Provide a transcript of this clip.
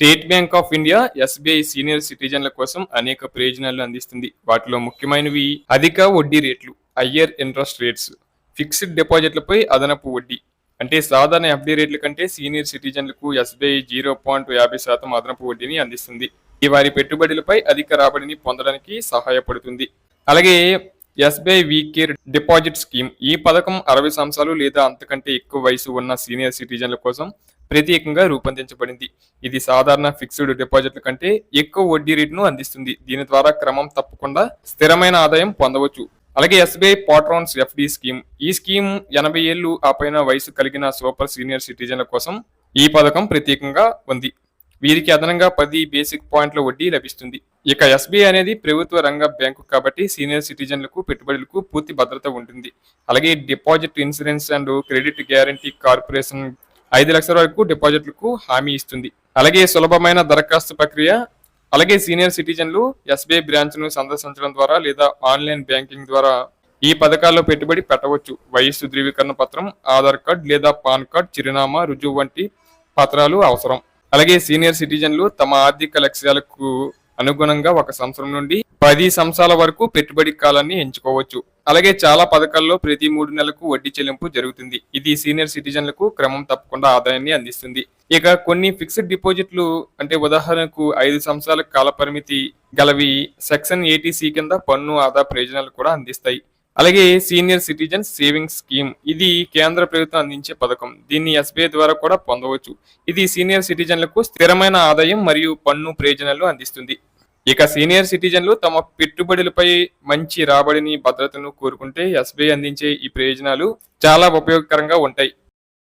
State Bank of India SBI senior సిటిజన్ల కోసం అనేక ప్రయోజనాలు అందిస్తుంది. వాటిలో ముఖ్యమైనవి అధిక వడ్డీ రేట్లు హయ్యర్ ఇంట్రెస్ట్ రేట్స్ ఫిక్స్డ్ డిపాజిట్లపై అదనపు వడ్డీ. అంటే సాధారణ ఎఫ్డీ రేట్ల కంటే సీనియర్ సిటిజన్లకు ఎస్బీఐ జీరో పాయింట్ యాభై శాతం అదనపు వడ్డీని అందిస్తుంది. ఇది వారి పెట్టుబడులపై అధిక రాబడిని పొందడానికి సహాయపడుతుంది. అలాగే SBI we care deposit scheme ఈ పథకం అరవై సంవత్సరాలు లేదా అంతకంటే ఎక్కువ వయసు ఉన్న సీనియర్ సిటిజన్ల కోసం ప్రత్యేకంగా రూపొందించబడింది. ఇది సాధారణ ఫిక్స్డ్ డిపాజిట్ల కంటే ఎక్కువ వడ్డీ రేటును అందిస్తుంది. దీని ద్వారా క్రమం తప్పకుండా స్థిరమైన ఆదాయం పొందవచ్చు. అలాగే ఎస్బీఐ పాట్రాన్స్ ఎఫ్డి స్కీమ్. ఈ స్కీమ్ ఎనభై ఏళ్ళు ఆ పైన వయసు కలిగిన సూపర్ సీనియర్ సిటిజన్ల కోసం ఈ పథకం ప్రత్యేకంగా ఉంది. వీరికి అదనంగా పది బేసిక్ పాయింట్ల వడ్డీ లభిస్తుంది. ఇక ఎస్బీఐ అనేది ప్రభుత్వ రంగ బ్యాంకు కాబట్టి సీనియర్ సిటిజన్లకు పెట్టుబడులకు పూర్తి భద్రత ఉంటుంది. అలాగే deposit insurance and credit guarantee corporation ఐదు లక్షల వరకు డిపాజిట్లకు హామీ ఇస్తుంది. అలాగే సులభమైన దరఖాస్తు ప్రక్రియ అలాగే సీనియర్ సిటిజన్లు ఎస్బీఐ బ్రాంచ్ను సందర్శించడం ద్వారా లేదా ఆన్లైన్ బ్యాంకింగ్ ద్వారా ఈ పథకాల్లో పెట్టుబడి పెట్టవచ్చు. వయస్సు ధృవీకరణ పత్రం ఆధార్ కార్డ్ లేదా పాన్ కార్డ్ చిరునామా రుజువు వంటి పత్రాలు అవసరం. అలాగే సీనియర్ సిటిజన్లు తమ ఆర్థిక లక్ష్యాలకు అనుగుణంగా ఒక సంవత్సరం నుండి పది సంవత్సరాల వరకు పెట్టుబడి కాలాన్ని ఎంచుకోవచ్చు. అలాగే చాలా పథకాల్లో ప్రతి మూడు నెలలకు వడ్డీ చెల్లింపు జరుగుతుంది. ఇది సీనియర్ సిటిజన్లకు క్రమం తప్పకుండా ఆదాయాన్ని అందిస్తుంది. ఇక కొన్ని ఫిక్స్డ్ డిపాజిట్లు అంటే ఉదాహరణకు ఐదు సంవత్సరాల కాల పరిమితి గలవి సెక్షన్ ఏటీసీ కింద పన్ను ఆదా ప్రయోజనాలు కూడా అందిస్తాయి. అలాగే సీనియర్ సిటిజన్ సేవింగ్స్ స్కీమ్ ఇది కేంద్ర ప్రభుత్వం అందించే పథకం. దీన్ని ఎస్బీఐ ద్వారా కూడా పొందవచ్చు. ఇది సీనియర్ సిటిజన్లకు స్థిరమైన ఆదాయం మరియు పన్ను ప్రయోజనాలు అందిస్తుంది. ఇక సీనియర్ సిటిజన్లు తమ పెట్టుబడులపై మంచి రాబడిని భద్రతను కోరుకుంటే ఎస్బీఐ అందించే ఈ ప్రయోజనాలు చాలా ఉపయోగకరంగా ఉంటాయి.